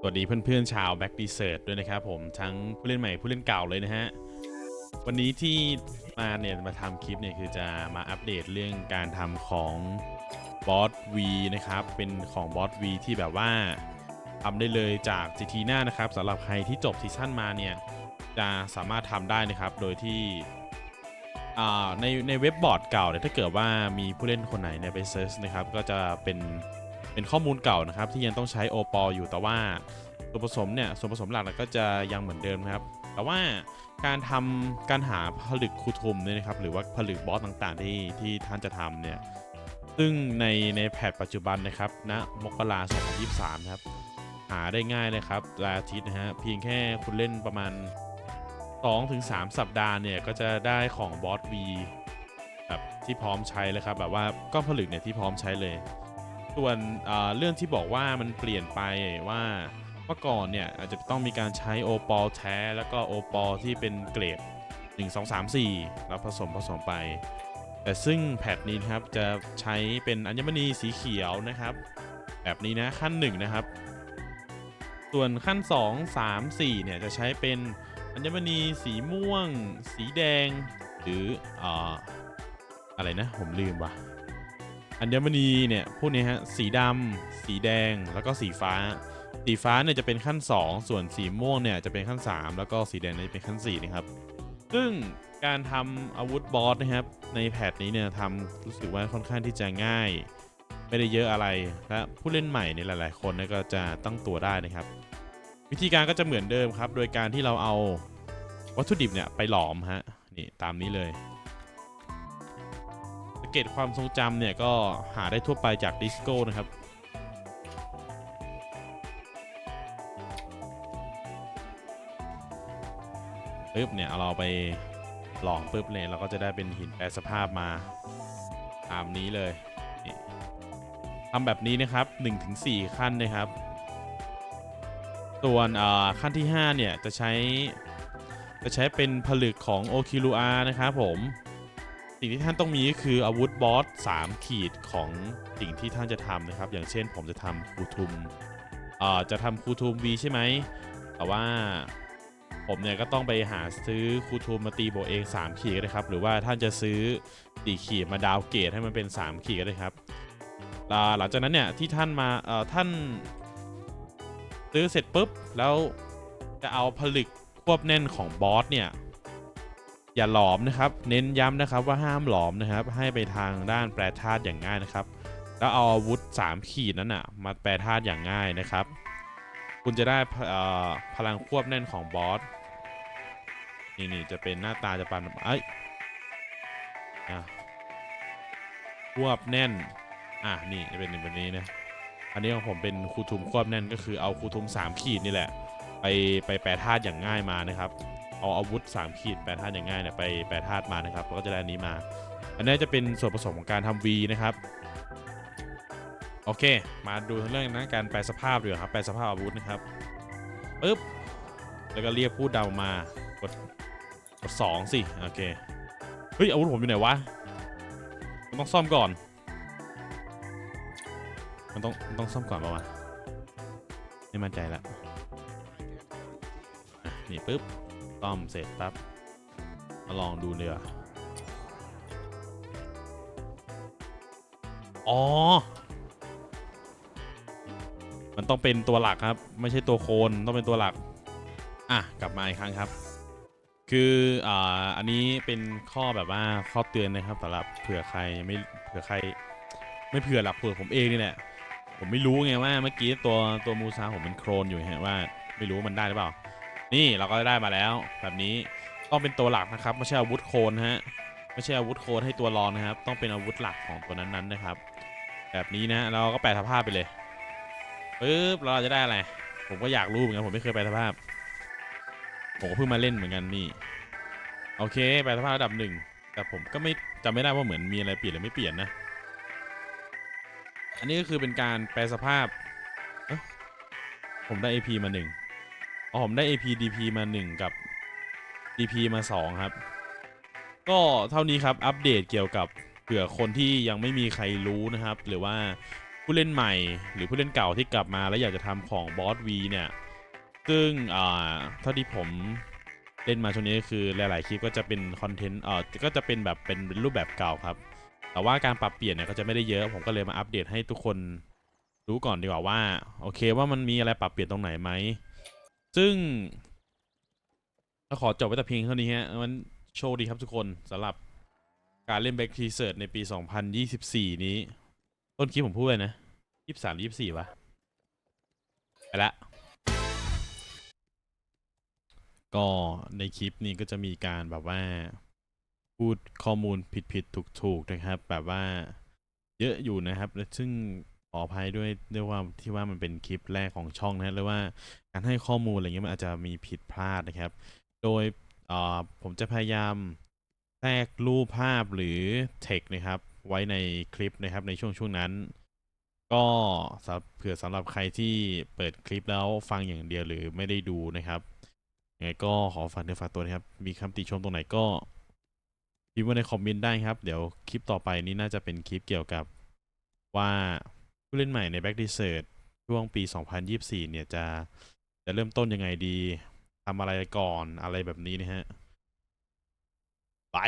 สวัสดีเพื่อนๆชาว Back d e s e r t ด้วยนะครับผมทั้งผู้เล่นใหม่ผู้เล่นเก่าเลยนะฮะ วันนี้ที่มาเนี่ยมาทำคลิปเนี่ยคือจะมาอัปเดตเรื่องการทำของบอส V นะครับ เป็นของบอส V ที่แบบว่าทำได้เลยจาก GT หน้านะครับสำหรับใครที่จบซีซั่นมาเนี่ย จะสามารถทำได้นะครับ โดยที่ในในเว็บบอร์ดเก่าเนี่ยถ้าเกิดว่ามีผู้เล่นคนไหนเนี่ยไปเซิร์ชนะครับ ก็จะเป็น เป็นข้อมูลเก่านะครับ ที่ยังต้องใช้โอปอลอยู่แต่ว่าส่วนผสมเนี่ยส่วนผสมหลักเนี่ยก็จะยังเหมือนเดิมครับ แต่ว่าการทำการหาผลึกคูทุมเนี่ยนะครับหรือว่าผลึกบอสต่างๆ ที่ที่ท่านจะทำเนี่ยซึ่งในในแพทปัจจุบันนะครับณมกรา2023นะครับ หาได้ง่ายเลยครับรายอาทิตย์นะฮะเพียงแค่คุณเล่นประมาณ 2-3 สัปดาห์เนี่ยก็จะได้ของบอส V แบบที่พร้อมใช้เลยครับแบบว่าก้อนผลึกเนี่ยที่พร้อมใช้เลย ส่วนเรื่องที่บอกว่ามันเปลี่ยนไปว่าเมื่อก่อนเนี่ยอาจจะต้องมีการใช้โอปอลแท้แล้วก็โอปอลที่เป็นเกรด 1 2 3 4 แล้วผสมผสมไป แต่ซึ่งแพทนี้นะครับจะใช้เป็นอัญมณีสีเขียวนะครับ แบบนี้นะขั้น 1 นะครับ ส่วนขั้น 2 3 4 เนี่ยจะใช้เป็นอัญมณีสีม่วง สีแดง หรืออ่าอะไรนะผมลืมว่ะ อัญมณีเนี่ยพวกนี้ฮะสีดำสีแดงแล้วก็สีฟ้า สีฟ้าเนี่ยจะเป็นขั้น 2 ส่วนสีม่วงเนี่ยจะเป็นขั้น 3 แล้วก็สีแดงเนี่ยเป็นขั้น4นะครับซึ่งการทำอาวุธบอสนะครับในแพทนี้เนี่ยทำรู้สึกว่าค่อนข้างที่จะง่าย ไม่ได้เยอะอะไรและผู้เล่นใหม่ในยหลาย ๆ คนเนี่ยก็จะตั้งตัวได้นะครับ วิธีการก็จะเหมือนเดิมครับ โดยการที่เราเอาวัตถุดิบเนี่ยไปหลอมฮะนี่ตามนี้เลย กตความทรงจำเนี่ยก็หาได้ทั่วไปจากดิสโก้นะครับปึ๊บเนี่ยเราไปหลอมปึ๊บเลยเราก็จะได้เป็นหินแปรสภาพมาตามนี้เลยทำแบบนี้นะครับ1-4 ขั้นนะครับ ส่วนขั้นที่ 5 เนี่ย จะใช้ จะใช้เป็นผลึกของโอคิรูอานะครับผม สิ่งที่ท่านต้องมีก็คืออาวุธบอส3ขีดของสิ่งที่ท่านจะทำนะครับ อย่างเช่นผมจะทำคูทุมอ่าจะทำคูทุม V ใช่ไหมแต่ว่าผมเนี่ยก็ต้องไปหาซื้อคูทูมมาตีโบวกเอง 3 ขีดก็ได้ครับ หรือว่าท่านจะซื้อ4ขีดมาดาวเกรดให้มันเป็น 3 ขีดก็ได้ครับอ่าหลังจากนั้นเนี่ยที่ท่านมาเอ่อท่านซื้อเสร็จปุ๊บแล้วจะเอาผลึกควบแน่นของบอสเนี่ย อย่าหลอมนะครับ เน้นย้ำนะครับว่าห้ามหลอมนะครับ ให้ไปทางด้านแปรธาตุอย่างง่ายนะครับ แล้วเอาอาวุธ 3 ขีดนั้นอะมาแปรธาตุอย่างง่ายนะครับ คุณจะได้พลังควบแน่นของบอสนี่นี่จะเป็นหน้าตาจะปันเอ้ยควบแน่น อะนี่จะเป็นแบบนี้นะอันนี้ของผมเป็นคูทุมควบแน่นก็คือเอาคูทุม3ขีดนี่แหละ ไปไปแปรธาตุอย่างง่ายมานะครับ เอาอาวุธ3ขีดแปรธาตุอย่างง่ายเนี่ยไปแปรธาตุมานะครับแล้วก็จะได้อันนี้มา อันนี้จะเป็นส่วนผสมของการทำ V นะครับโอเค มาดูเรื่องนะการแปลสภาพดีกว่าครับแปลสภาพอาวุธนะครับปึ๊บแล้วก็เรียกผู้เดามากดกดสองสิโอเคเฮ้ยอาวุธผมอยู่ไหนวะมันต้องซ่อมก่อน มันต้องมันต้องซ่อมก่อนป่าวะไม่มั่นใจละอะนี่ปึ๊บ ซ่อมเสร็จปั๊บมาลองดูเนีกว่ยอ๋อ มันต้องเป็นตัวหลักครับ ไม่ใช่ตัวโคนต้องเป็นตัวหลัก อะ กลับมาอีกครั้งครับ คืออ่าอันนี้เป็นข้อแบบว่าข้อเตือนนะครับสำหรับเผื่อใครไม่เผื่อใคร ไม่เผื่อหลักเผื่อผมเองนี่แหละผมไม่รู้ไงว่าเมื่อกี้ตัวตัวมูซาผมเป็นโครนอยู่ฮะว่า ไม่รู้ว่ามันได้หรือเปล่า นี่เราก็ได้มาแล้ว แบบนี้ต้องเป็นตัวหลักนะครับ ไม่ใช่อาวุธโคนฮะไม่ใช่อาวุธโคนให้ตัวรองนะครับ ต้องเป็นอาวุธหลักของตัวนั้นๆนะครับ แบบนี้นะเราก็แปลสภาพไปเลยปึ๊บเราจะได้อะไรผมก็อยากรู้เหมือนกันผมไม่เคยไปลสภาพผมก็เพิ่งมาเล่นเหมือนกันนี่โอเคไปลสภาพระดับหนึ่งแต่ผมก็ไม่จำไม่ได้ว่าเหมือนมีอะไรเปลี่ยนหรือไม่เปลี่ยนนะ อันนี้ก็คือเป็นการแปลสภาพผมได้ AP มาหนึ่ง อ๋อผมได้ AP DP มาหนึ่งกับ DP มาสองครับ ก็เท่านี้ครับอัปเดตเกี่ยวกับเผื่อคนที่ยังไม่มีใครรู้นะครับ หรือว่าผู้เล่นใหม่ หรือผู้เล่นเก่าที่กลับมาแล้วอยากจะทำของบอสวีเนี่ย ซึ่งอ่าเท่าที่ผมเล่นมาช่วงนี้ก็คือหลาย ๆ คลิปก็จะเป็นคอนเทนต์เอ่อก็จะเป็นแบบเป็นรูปแบบเก่าครับ แต่ว่าการปรับเปลี่ยนเนี่ยก็จะไม่ได้เยอะ ผมก็เลยมาอัปเดตให้ทุกคนรู้ก่อนดีกว่าว่า โอเคว่ามันมีอะไรปรับเปลี่ยนตรงไหนไหม ซึ่งขอจบไว้แต่เพียงเท่านี้ฮะมันโชคดีครับทุกคนสำหรับการเล่นแบ็กทีเซิร์ในปี 2024 นี้ ต้นคลิปผมพูดเลยนะ 23 24วะไปละ ก็ในคลิปนี้ก็จะมีการแบบว่า พูดข้อมูลผิดผิดถูกๆนะครับ แบบว่าเยอะอยู่นะครับ และซึ่ง ออภัยด้วยด้วยว่าที่ว่ามันเป็นคลิปแรกของช่องนะหรือว่าการให้ข้อมูลอะไรเงี้ยมันอาจจะมีผิดพลาดนะครับ โดยผมจะพยายามแทรกรูปภาพหรือเทคนะครับ ไว้ในคลิปนะครับในช่วงช่วงนั้น ก็เผื่อสำหรับใครที่เปิดคลิปแล้วฟังอย่างเดียวหรือไม่ได้ดูนะครับยังไงก็ขอฝากเนื้อฝากตัวนะครับ มีคำติชมตรงไหนก็พิมพ์ไว้ในคอมเมนต์ได้ครับ เดี๋ยวคลิปต่อไปนี้น่าจะเป็นคลิปเกี่ยวกับว่า ผู้เล่นใหม่ใน Back d e s e r t ช่วงปี 2024 เนี่ยจะจะเริ่มต้นยังไงดีทำอะไรก่อนอะไรแบบนี้นะฮะ ไป